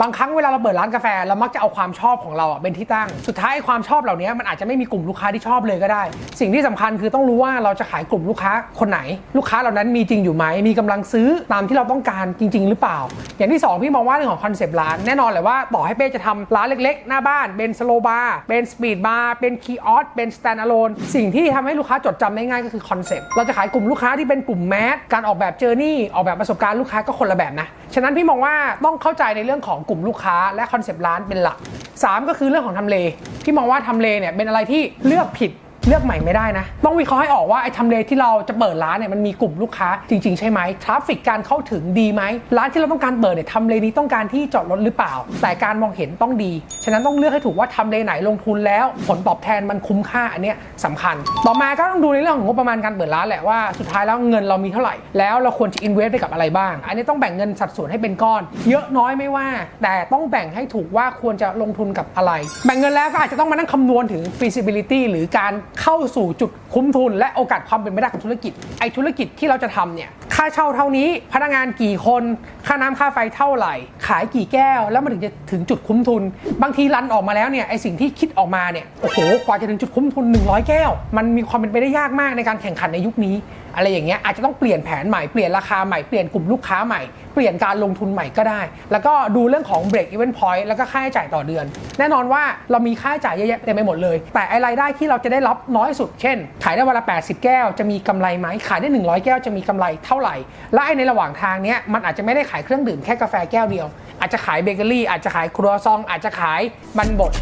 บางครั้งเวลาเราเปิดร้านกาแฟเรามักจะเอาความชอบของเราเป็นที่ตั้ง สุดท้ายความชอบเหล่านี้มันอาจจะไม่มีกลุ่มลูกค้าที่ชอบเลยก็ได้ สิ่งที่สำคัญคือต้องรู้ว่าเราจะขายกลุ่มลูกค้าคนไหน ลูกค้าเหล่านั้นมีจริงอยู่ไหมมีกำลังซื้อตามที่เราต้องการจริง ๆ หรือเปล่า อย่างที่สองพี่มองว่าเรื่องของคอนเซปต์ร้านแน่นอนเลยว่าต่อให้เป้จะทำร้านเล็ก ๆ หน้าบ้านเป็นสโลบาร์เป็นสปีดบาร์เป็นคีออสเป็นสแตนด์อะโลนสิ่งที่ทำให้ลูกค้าจดจำได้ง่ายก็คือคอนเซปต์เราจะขายกลุ่มลูกค้าที่เป็นกลุ่มแมสการออกแบบเจอร์นี่ออกแบบประสบการณ์ลูกค้าก็คนละแบบนะฉะนั้นพี่มองว่าต้องเข้าใจในเรื่องของกลุ่มลูกค้าและคอนเซปต์ร้านเป็นหลัก 3 ก็คือเรื่องของทำเล ที่มองว่าทำเลเนี่ยเป็นอะไรที่เลือกผิด เลือกใหม่ไม่ได้นะ ต้องวิเคราะห์ให้ออกว่าไอ้ทำเลที่เราจะเปิดร้านเนี่ยมันมีกลุ่มลูกค้าจริง ๆ ใช่ไหมทราฟฟิกการเข้าถึงดีไหมร้านที่เราต้องการเปิดเนี่ยทำเลนี้ต้องการที่จอดรถหรือเปล่า แต่การมองเห็นต้องดี ฉะนั้นต้องเลือกให้ถูกว่าทำเลไหนลงทุนแล้ว ผลตอบแทนมันคุ้มค่าอันเนี้ยสำคัญ ต่อมาก็ต้องดูในเรื่องของงบประมาณการเปิดร้านแหละว่าสุดท้ายแล้วเงินเรามีเท่าไหร่ แล้วเราควรจะอินเวสไปกับอะไรบ้าง อันนี้ต้องแบ่งเงินสัดส่วนให้เป็นก้อน เยอะน้อยไม่ว่า แต่ต้องแบ่งให้ถูกว่าควรจะลงทุนกับอะไร แบ่งเงินแล้วก็อาจจะต้องมานั่งคำนวณถึง feasibility หรือการเข้าสู่จุดคุ้มทุนและโอกาสความเป็นไปได้ของธุรกิจ ไอธุรกิจที่เราจะทำเนี่ย ค่าเช่าเท่านี้ พนักงานกี่คน ค่าน้ำค่าไฟเท่าไหร่ ขายกี่แก้ว แล้วมันถึงจะถึงจุดคุ้มทุน บางทีรันออกมาแล้วเนี่ย ไอสิ่งที่คิดออกมาเนี่ย โอ้โห กว่าจะถึงจุดคุ้มทุน 100 แก้ว มันมีความเป็นไปได้ยากมากในการแข่งขันในยุคนี้ อะไรอย่างเงี้ย อาจจะต้องเปลี่ยนแผนใหม่ เปลี่ยนราคาใหม่ เปลี่ยนกลุ่มลูกค้าใหม่ เปลี่ยนการลงทุนใหม่ก็ได้ แล้วก็ดูเรื่องของ break even point แล้วก็ค่าใช้จ่ายต่อเดือน แน่นอนว่าเรามีค่าใช้จ่ายเยอะแยะเต็มไปหมดเลย แต่ไอรายได้ที่เราจะได้รับน้อยสุด เช่น ขายได้วันละ 80 แก้ว จะมีกำไรไหมขายได้ 100 แก้วจะมีกำไรเท่าไหร่ และไอในระหว่างทางเนี้ยมันอาจจะไม่ได้ขายเครื่องดื่มแค่กาแฟแก้วเดียว อาจจะขายเบเกอรี่อาจจะขายครัวซอง อาจจะขายมันบด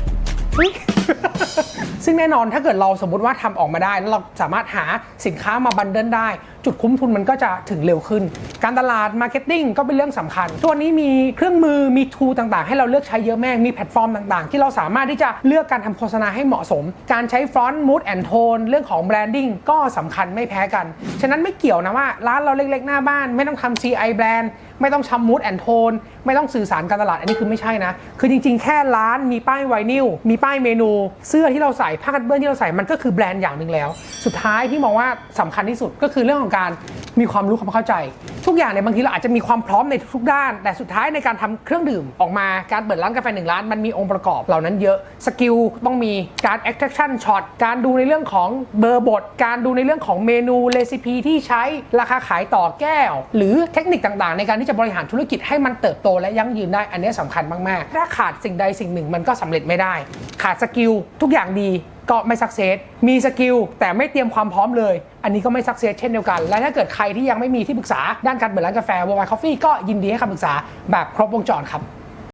ซึ่งแน่นอนถ้าเกิดเราสมมติว่าทำออกมาได้ แล้วเราสามารถหาสินค้ามาบันเดิลได้ จุดคุ้มทุนมันก็จะถึงเร็วขึ้น การตลาดมาร์เก็ตติ้งก็เป็นเรื่องสำคัญ ตัวนี้มีเครื่องมือมีทูต่างๆ ให้เราเลือกใช้เยอะแม่งมีแพลตฟอร์มต่างๆ ที่เราสามารถที่จะเลือกการทำโฆษณาให้เหมาะสม การใช้ฟรอนต์มูดแอนโทนเรื่องของแบรนดิ้งก็สำคัญไม่แพ้กัน ฉะนั้นไม่เกี่ยวนะว่าร้านเราเล็กๆหน้าบ้านไม่ต้องทำ CI แบรนด์ ไม่ต้องทำมูดแอนโทน ไม่ต้องสื่อสารการตลาดอันนี้คือไม่ใช่นะ คือจริงๆ แค่ร้านมีป้ายไวนิลมีป้ายเมนู เสื้อที่เราใส่ผ้ากันเปื้อนที่เราใส่มันก็คือแบรนด์อย่างหนึ่งแล้ว สุดท้ายที่มองว่าสำคัญที่สุดก็คือเรื่องของการ มีความรู้ความเข้าใจ ทุกอย่างเนี่ยบางทีเราอาจจะมีความพร้อมในทุกด้าน แต่สุดท้ายในการทำเครื่องดื่มออกมาการเปิดร้านกาแฟหนึ่งร้านมันมีองค์ประกอบเหล่านั้นเยอะสกิลต้องมีการ extraction shot การดูในเรื่องของเบอร์บท การดูในเรื่องของเมนูเรซิปีที่ใช้ราคาขายต่อแก้ว หรือเทคนิคต่างๆ ในการที่จะบริหารธุรกิจให้มันเติบโตและยั่งยืนได้อันนี้สำคัญมากๆถ้าขาดสิ่งใดสิ่งหนึ่งมันก็สำเร็จไม่ได้ ขาดสกิลทุกอย่างดี ก็ไม่สักเซสมีสกิลแต่ไม่เตรียมความพร้อมเลย อันนี้ก็ไม่สักเซสเช่นเดียวกัน และถ้าเกิดใครที่ยังไม่มีที่ปรึกษาด้านการเปิดร้านกาแฟ Worldwide Coffee ก็ยินดีให้คำปรึกษาแบบครบวงจรครับ